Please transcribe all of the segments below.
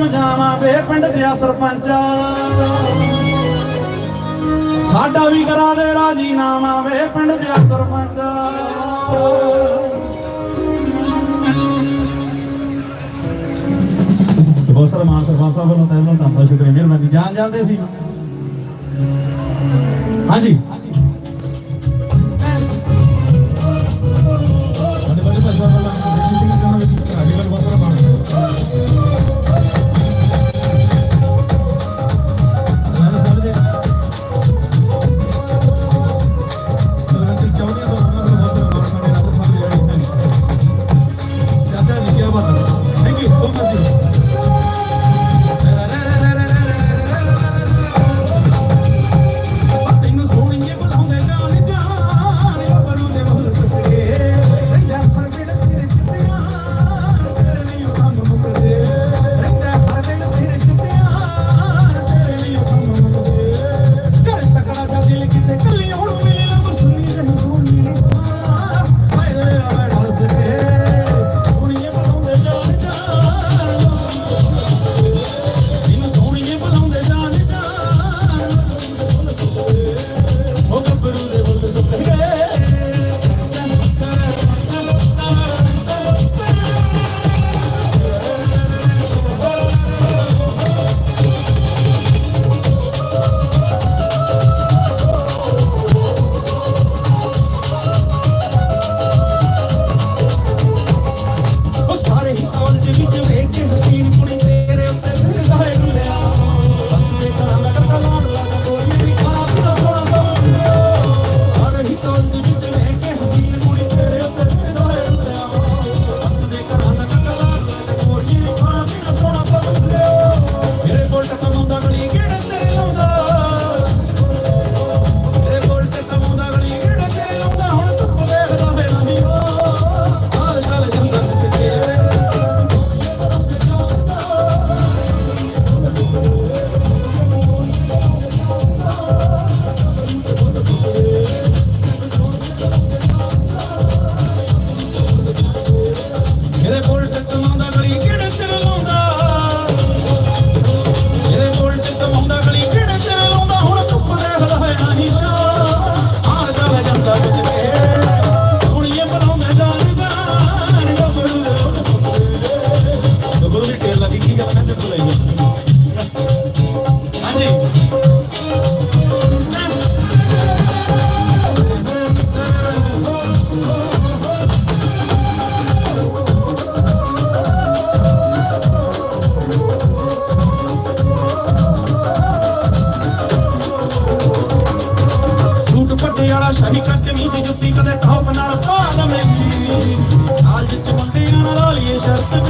ਸਮਝਾਵਾਂ ਵੇ ਪਿੰਡ ਦੇ ਸਰਪੰਚ। ਸਾਡਾ ਵੀ ਕਰਾ ਦੇ ਰਾਜੀਨਾਮਾ ਵੇ ਪਿੰਡ ਦੇ ਸਰਪੰਚ। ਬਹੁਤ ਮਾਨ ਸਰਪੰਚ ਸਾਹਿਬ ਵੱਲੋਂ ਤੈਨੂੰ ਧੰਨਵਾਦ ਸ਼ੁਕਰੀਆ ਮਿਹਰਬਾਨੀ ਜਾਣ ਜਾਂਦੇ ਸੀ। ਹਾਂਜੀ। ਸ਼ਾਹੀ ਕੱਟ ਮੂੰਹ ਜੁੱਤੀ ਕਦੇ ਟੌਪ ਨਾਲ ਪਾ ਲਵੇਂ ਜੀ ਨਾਲ ਜਿੱਚ ਮੁੰਡਿਆਂ ਨਾਲ ਲਾਲੀਏ ਸ਼ਰਤ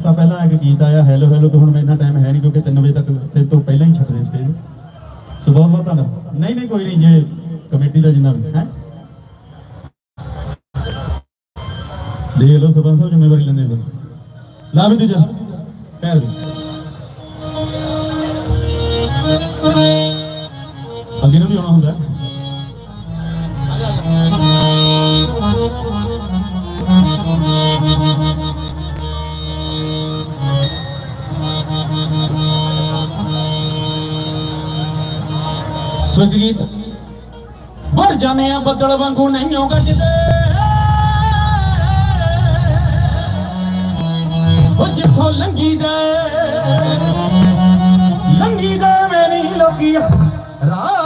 ਹਫਤਾ ਪਹਿਲਾਂ ਇੱਕ ਗੀਤ ਆਇਆ ਹੈਲੋ ਹੈਲੋ ਤੋਂ ਹੁਣ ਮੈਂ ਇੰਨਾ ਟਾਈਮ ਹੈ ਨਹੀਂ ਕਿਉਂਕਿ 3 ਵਜੇ ਤੱਕ ਤੇ ਤੋਂ ਪਹਿਲਾਂ ਹੀ ਛੱਡਦੇ ਸਟੇਜ ਸੋ ਬਹੁਤ ਬਹੁਤ ਧੰਨਵਾਦ। ਨਹੀਂ ਨਹੀਂ, ਕੋਈ ਨਹੀਂ, ਜੇ ਕਮੇਟੀ ਦਾ ਜਿੰਨਾ ਵੀ, ਹੈ? ਦੇਖ ਲਓ, ਸਰਪੰਚ ਸਾਹਿਬ ਜ਼ਿੰਮੇਵਾਰੀ ਲੈਂਦੇ ਨੇ। ਲਾ ਵੀ ਦੂਜਾ, ਪੈਰ ਅੱਗੇ ਨੂੰ ਵੀ ਆਉਣਾ ਹੁੰਦਾ। ਹੈ। ਗੀਤ ਵਰ ਜਾਣੇ ਆ ਬੱਦਲ ਵਾਂਗੂ ਨਹੀਂ ਹੋ ਗੱਜਦੇ ਉਹ ਜਿੱਥੋਂ ਲੰਗੀ ਦਾ ਲੰਗੀ ਦੇ ਮੇਰੀ ਲੋਕੀ ਰਾਹ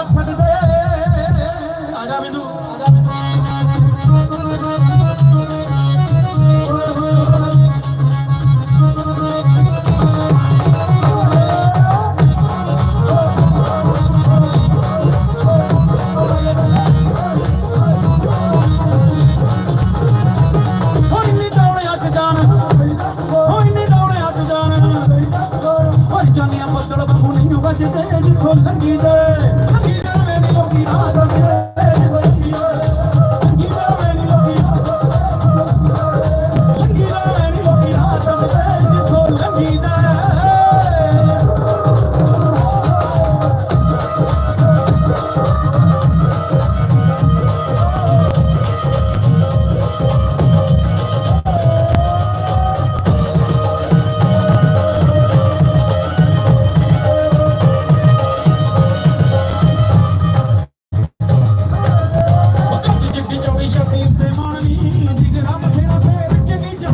ਜਾਣ ਹੋਈ ਜਾਂਦੀਆਂ ਬੱਦਲ